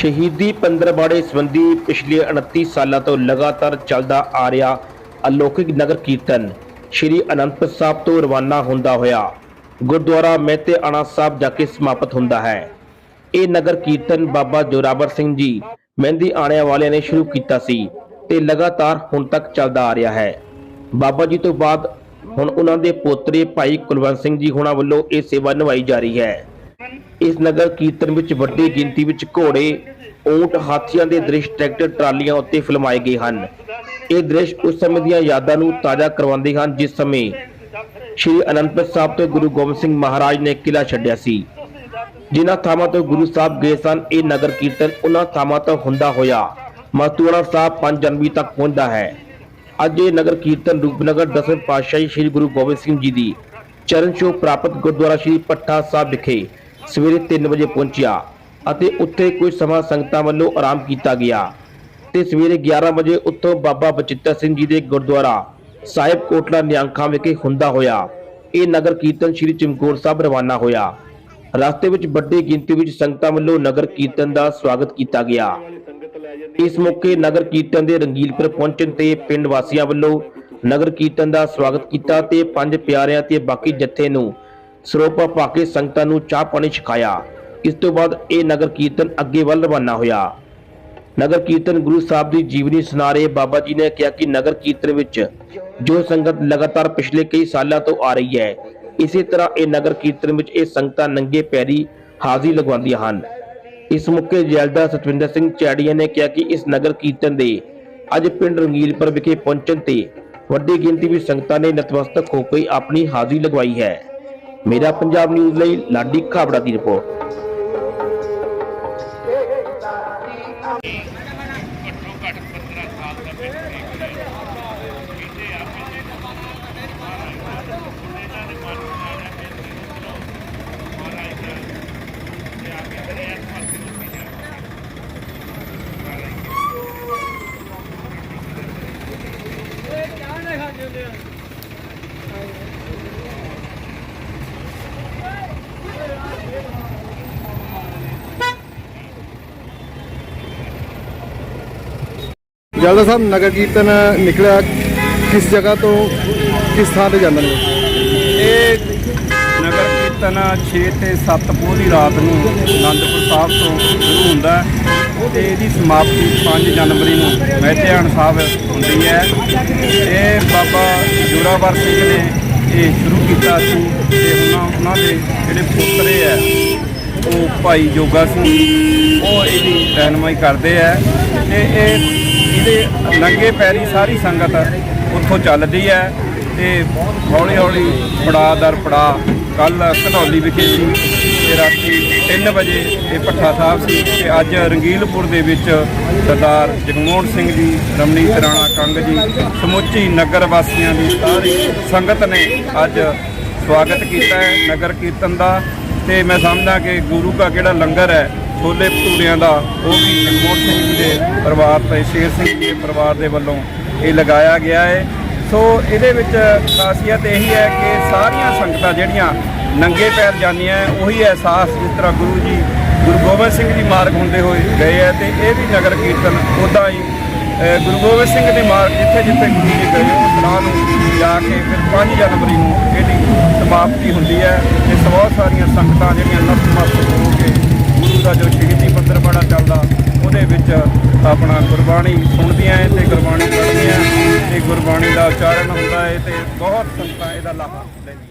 ਸ਼ਹੀਦੀ ਪੰਦਰਵਾੜੇ ਸੰਬੰਧੀ ਪਿਛਲੇ 29 ਸਾਲਾਂ ਤੋਂ ਲਗਾਤਾਰ ਚੱਲਦਾ ਆ ਰਿਹਾ ਅਲੌਕਿਕ ਨਗਰ ਕੀਰਤਨ। ਸ਼੍ਰੀ ਅਨੰਦਪੁਰ ਸਾਹਿਬ ਤੋਂ ਰਵਾਨਾ ਹੁੰਦਾ ਹੋਇਆ ਗੁਰਦੁਆਰਾ ਮਹਿਤੇ ਆਣਾ ਸਾਹਿਬ ਜਾ ਕੇ ਸਮਾਪਤ ਹੁੰਦਾ ਹੈ। ਇਹ ਨਗਰ ਕੀਰਤਨ ਬਾਬਾ ਜੋਰਾਵਰ ਸਿੰਘ ਜੀ ਮਹਿੰਦੀ ਆਣਿਆਂ ਵਾਲਿਆਂ ਨੇ ਸ਼ੁਰੂ ਕੀਤਾ ਸੀ ਤੇ ਲਗਾਤਾਰ ਹੁਣ ਤੱਕ ਚੱਲਦਾ ਆ ਰਿਹਾ ਹੈ। ਬਾਬਾ ਜੀ ਤੋਂ ਬਾਅਦ ਹੁਣ ਉਹਨਾਂ ਦੇ ਪੋਤਰੇ ਭਾਈ ਕੁਲਵੰਤ ਸਿੰਘ ਜੀ ਹੋਣਾ ਵੱਲੋਂ ਇਹ ਸੇਵਾ ਨਿਭਾਈ ਜਾ ਰਹੀ ਹੈ। ਇਸ ਨਗਰ ਕੀਰਤਨ ਵਿੱਚ ਵੱਡੀ ਗਿਣਤੀ ਵਿੱਚ ਘੋੜੇ, ਊਂਟ, ਹਾਥੀਆਂ ਦੇ ਦ੍ਰਿਸ਼, ਟਰੈਕਟਰ, ਟਰਾਲੀਆਂ ਉੱਤੇ ਫਿਲਮਾਏ ਗਏ ਹਨ। ਇਹ ਦ੍ਰਿਸ਼ ਉਸ ਸਮੇਂ ਦੀਆਂ ਯਾਦਾਂ ਨੂੰ ਤਾਜ਼ਾ ਕਰਵਾਉਂਦੇ ਹਨ, ਜਿਸ ਸਮੇਂ ਸ਼੍ਰੀ ਅਨੰਦਪੁਰ ਸਾਹਿਬ ਤੋਂ ਗੁਰੂ ਗੋਬਿੰਦ ਸਿੰਘ ਮਹਾਰਾਜ ਨੇ ਕਿਲਾ ਛੱਡਿਆ ਸੀ। ਜਿਨ੍ਹਾਂ ਥਾਵਾਂ ਤੋਂ ਗੁਰੂ ਸਾਹਿਬ ਗਏ ਸਨ, ਇਹ ਨਗਰ ਕੀਰਤਨ ਉਹਨਾਂ ਥਾਵਾਂ ਤੋਂ ਹੁੰਦਾ ਹੋਇਆ ਮਸਤੂਆਣਾ ਸਾਹਿਬ 5 ਜਨਵਰੀ ਤੱਕ ਪਹੁੰਚਦਾ ਹੈ। ਅੱਜ ਇਹ ਨਗਰ ਕੀਰਤਨ ਰੂਪਨਗਰ ਦਸਵੇਂ ਪਾਤਸ਼ਾਹੀ ਸ੍ਰੀ ਗੁਰੂ ਗੋਬਿੰਦ ਸਿੰਘ ਜੀ ਦੀ ਚਰਨ ਛੋਹ ਪ੍ਰਾਪਤ ਗੁਰਦੁਆਰਾ ਸ੍ਰੀ ਪੱਠਾ ਸਾਹਿਬ ਵਿਖੇ ਸਵੇਰੇ 3 ਵਜੇ ਪਹੁੰਚਿਆ ਅਤੇ ਉੱਥੇ ਕੁਝ ਸਮਾਂ ਸੰਗਤਾਂ ਵੱਲੋਂ ਆਰਾਮ ਕੀਤਾ ਗਿਆ। ਤੇ ਸਵੇਰੇ 11 ਵਜੇ ਉੱਥੋਂ ਬਾਬਾ ਬਚਿੱਤਰ ਸਿੰਘ ਜੀ ਦੇ ਗੁਰਦੁਆਰਾ ਸਾਹਿਬ ਕੋਟਲਾ ਨਿਆਂਖਾਂ ਵਿਖੇ ਹੁੰਦਾ ਹੋਇਆ। ਇਹ ਨਗਰ ਕੀਰਤਨ ਸ੍ਰੀ ਚਮਕੌਰ ਸਾਹਿਬ ਰਵਾਨਾ ਹੋਇਆ। ਰਸਤੇ ਵਿੱਚ ਵੱਡੀ ਗਿਣਤੀ ਵਿੱਚ ਸੰਗਤਾਂ ਵੱਲੋਂ ਨਗਰ ਕੀਰਤਨ ਦਾ ਸਵਾਗਤ ਕੀਤਾ ਗਿਆ। ਇਸ ਮੌਕੇ ਨਗਰ ਕੀਰਤਨ ਦੇ ਰੰਗੀਲਪੁਰ ਪਹੁੰਚਣ ਤੇ ਪਿੰਡ ਵਾਸੀਆਂ ਵੱਲੋਂ ਨਗਰ ਕੀਰਤਨ ਦਾ ਸਵਾਗਤ ਕੀਤਾ ਤੇ ਪੰਜ ਪਿਆਰਿਆਂ ਤੇ ਬਾਕੀ ਜੱਥੇ ਨੂੰ ਸਰੋਪਾ ਪਾ ਕੇ ਸੰਗਤਾਂ ਨੂੰ ਚਾਹ ਪਾਣੀ ਛਕਾਇਆ। ਇਸ ਤੋਂ ਬਾਅਦ ਇਹ ਨਗਰ ਕੀਰਤਨ ਅੱਗੇ ਵੱਲ ਰਵਾਨਾ ਹੋਇਆ। ਨਗਰ ਕੀਰਤਨ ਗੁਰੂ ਸਾਹਿਬ ਦੀ ਜੀਵਨੀ ਸੁਣਾ ਰਹੇ ਬਾਬਾ ਜੀ ਨੇ ਕਿਹਾ ਕਿ ਨਗਰ ਕੀਰਤਨ ਵਿੱਚ ਜੋ ਸੰਗਤ ਲਗਾਤਾਰ ਪਿਛਲੇ ਕਈ ਸਾਲਾਂ ਤੋਂ ਆ ਰਹੀ ਹੈ, ਇਸੇ ਤਰ੍ਹਾਂ ਇਹ ਨਗਰ ਕੀਰਤਨ ਵਿੱਚ ਇਹ ਸੰਗਤਾਂ ਨੰਗੇ ਪੈਰੀ ਹਾਜ਼ਰੀ ਲਗਵਾਉਂਦੀਆਂ ਹਨ। ਇਸ ਮੌਕੇ ਜੈਲਦਾਰ ਸਤਵਿੰਦਰ ਸਿੰਘ ਚੈੜੀਆ ਨੇ ਕਿਹਾ ਕਿ ਇਸ ਨਗਰ ਕੀਰਤਨ ਦੇ ਅੱਜ ਪਿੰਡ ਰੰਗੀਲਪੁਰ ਵਿਖੇ ਪਹੁੰਚਣ ਤੇ ਵੱਡੀ ਗਿਣਤੀ ਵਿੱਚ ਸੰਗਤਾਂ ਨੇ ਨਤਮਸਤਕ ਹੋ ਕੇ ਆਪਣੀ ਹਾਜ਼ਰੀ ਲਗਵਾਈ ਹੈ। ਮੇਰਾ ਪੰਜਾਬ ਨਿਊਜ਼ ਲਈ ਲਾਡੀ ਖਾਬੜਾ ਦੀ ਰਿਪੋਰਟ। ਘੱਟੋ ਘੱਟ 15 ਸਾਲ ਦਾ ਵਿੱਚ ਦੇਖਦੇ ਕਹਿੰਦੇ ਆ ਕਿ ਮਹਾਰਾਜ ਦਾ ਇਹਨਾਂ ਦੇ ਮਨ ਨੂੰ ਆਇਆ ਕਿ ਚਲੋ ਮਹਾਰਾਜ ਦਾ ਤੇ ਆ ਕੇ ਕਰੇ ਇਸ ਪਾਸੇ ਨੂੰ ਵੀ ਜਾ ਜਲਦਾ ਸਾਹਿਬ ਨਗਰ ਕੀਰਤਨ ਨਿਕਲਿਆ। ਕਿਸ ਜਗ੍ਹਾ ਤੋਂ, ਕਿਸ ਥਾਂ ਤੇ ਜਾਂਦਾ ਨੇ ਇਹ ਨਗਰ ਕੀਰਤਨ 6 ਤੇ 7 ਪੋਹ ਦੀ ਰਾਤ ਨੂੰ ਆਨੰਦਪੁਰ ਸਾਹਿਬ ਤੋਂ ਸ਼ੁਰੂ ਹੁੰਦਾ ਹੈ ਤੇ ਇਹਦੀ ਸਮਾਪਤੀ 5 ਜਨਵਰੀ ਨੂੰ ਮਹਿਤਿਆਣ ਸਾਹਿਬ ਹੁੰਦੀ ਹੈ। ਇਹ ਬਾਬਾ ਜੋਰਾਵਰ ਸਿੰਘ ਨੇ ਇਹ ਸ਼ੁਰੂ ਕੀਤਾ ਸੀ ਤੇ ਉਹਨਾਂ ਉਹਨਾਂ ਦੇ ਜਿਹੜੇ ਪੁੱਤਰੇ ਹੈ, ਉਹ ਭਾਈ ਜੋਗਾ ਸਿੰਘ, ਉਹ ਇਹਦੀ ਰਹਿਨਮਾਈ ਕਰਦੇ ਆ ਤੇ ਇਹ ਇਹਦੇ ਨੰਗੇ ਪੈਰੀ ਸਾਰੀ ਸੰਗਤ ਉੱਥੋਂ ਚੱਲਦੀ ਹੈ ਤੇ ਹੌਲੀ ਹੌਲੀ ਪੜਾ ਦਰ ਪੜਾ ਕੱਲ ਘਨੌਲੀ ਵਿਖੇ ਸੀ ਤੇ ਰਾਤੀ 3 ਵਜੇ ਇਹ ਪੱਠਾ ਸਾਹਿਬ ਸੀ ਤੇ ਅੱਜ ਰੰਗੀਲਪੁਰ ਦੇ ਵਿੱਚ ਸਰਦਾਰ ਜਗਮੋਹਨ ਸਿੰਘ ਜੀ, ਰਮਣੀ ਰਾਣਾ ਕੰਗ ਜੀ, ਸਮੁੱਚੀ ਨਗਰ ਵਾਸੀਆਂ ਦੀ ਸਾਰੀ ਸੰਗਤ ਨੇ ਅੱਜ ਸਵਾਗਤ ਕੀਤਾ ਹੈ। ਨਗਰ ਕੀਰਤਨ ਦਾ ਤੇ ਮੈਂ ਸਮਝਦਾ ਕਿ ਗੁਰੂ ਦਾ ਕਿਹੜਾ ਲੰਗਰ ਹੈ ਛੋਲੇ ਭਟੂਰਿਆਂ ਦਾ ਉਹ ਵੀ ਜਗਮੋਹਨ ਸਿੰਘ ਜੀ ਦੇ ਪਰਿਵਾਰ ਤੇ ਸ਼ੇਰ ਸਿੰਘ ਜੀ ਦੇ ਪਰਿਵਾਰ ਦੇ ਵੱਲੋਂ ਇਹ ਲਗਾਇਆ ਗਿਆ ਹੈ। ਸੋ ਇਹਦੇ ਵਿੱਚ ਖਾਸੀਅਤ ਇਹੀ ਹੈ ਕਿ ਸਾਰੀਆਂ ਸੰਗਤਾਂ ਜਿਹੜੀਆਂ ਨੰਗੇ ਪੈਰ ਜਾਂਦੀਆਂ ਹੈ, ਉਹੀ ਅਹਿਸਾਸ ਜਿਸ ਤਰ੍ਹਾਂ ਗੁਰੂ ਜੀ ਗੁਰੂ ਗੋਬਿੰਦ ਸਿੰਘ ਜੀ ਮਾਰਗ ਹੁੰਦੇ ਹੋਏ ਗਏ ਹੈ ਤੇ ਇਹ ਵੀ ਨਗਰ ਕੀਰਤਨ ਉਦਾਂ ਹੀ ਗੁਰੂ ਗੋਬਿੰਦ ਸਿੰਘ ਦੇ ਮਾਰਗ ਜਿੱਥੇ ਜਿੱਥੇ ਗੁਰੂ ਜੀ ਗਏ ਉਸ ਥਾਂ ਨੂੰ ਜਾ ਕੇ ਫਿਰ 5 ਜਨਵਰੀ ਨੂੰ ਇਹਦੀ ਸਮਾਪਤੀ ਹੁੰਦੀ ਹੈ। ਤੇ ਬਹੁਤ ਸਾਰੀਆਂ ਸੰਗਤਾਂ ਜਿਹੜੀਆਂ ਨਤਮਸਤਕ ਹੋ ਕੇ ਗੁਰੂ ਦਾ ਜੋ ਸ਼ਹੀਦੀ ਪੰਦਰ ਬੜਾ ਚੱਲਦਾ, ਉਹਦੇ ਵਿੱਚ ਆਪਣਾ ਗੁਰਬਾਣੀ ਸੁਣਦੀਆਂ ਹੈ ਤੇ ਗੁਰਬਾਣੀ ਪੜ੍ਹਦੀਆਂ ਤੇ ਗੁਰਬਾਣੀ ਦਾ ਉਚਾਰਨ ਹੁੰਦਾ ਹੈ ਤੇ ਬਹੁਤ ਸੰਗਤਾਂ ਇਹਦਾ ਲਾਹਾ ਲੈਂਦੀਆਂ।